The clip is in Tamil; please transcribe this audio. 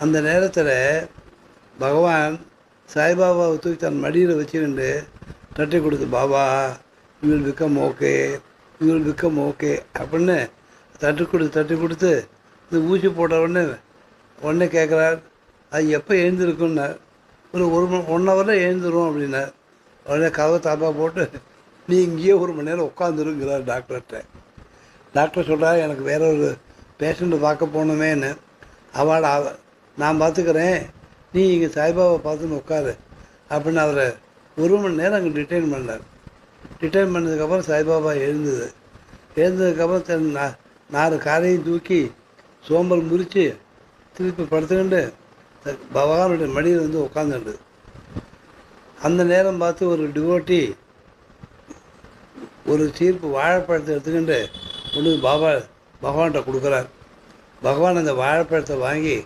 அந்த நேரத்தில் பகவான் சாய்பாபாவை தூக்கி தன் மடியில் வச்சுக்கிண்டு தட்டி கொடுத்து Baba you will okay you will okay அப்படின்னு தட்டி கொடுத்து தட்டி கொடுத்து இந்த ஊசி போட்ட உடனே உடனே கேட்குறார் அது எப்போ எழுந்திருக்குன்னார் ஒரு ஒரு மணி ஒன் ஹவரில் எழுந்துரும் அப்படின்னார். உடனே கதவை தாப்பாக போட்டு நீ இங்கேயே ஒரு மணி நேரம் உட்காந்துருங்கிறார் டாக்டர்கிட்ட டாக்டர் சொல்கிறார் எனக்கு வேற ஒரு பேஷண்ட்டு பார்க்க போகணுமேன்னு. அவள் நான் பார்த்துக்கிறேன் நீ இங்கே சாய்பாபா பார்த்துன்னு உட்காரு. அப்படின்னு அவரை ஒரு மணி நேரம் அங்கே டிடைன் பண்ணார். டிடைன் பண்ணதுக்கப்புறம் சாய்பாபா எழுந்தது. எழுந்ததுக்கப்புறம் தன் நா- நாலு காரையும் தூக்கி சோம்பல் முறித்து திருப்பி படுத்துக்கிண்டு த- பகவானுடைய மடியில் வந்து உட்காந்துண்டு அந்த நேரம் பார்த்து ஒரு டிவோட்டி ஒரு சீர்ப்பு வாழைப்பழத்தை எடுத்துக்கிண்டு கொண்டு பாபா பகவான்கிட்ட கொடுக்குறார். பகவான் அந்த வாழைப்பழத்தை வாங்கி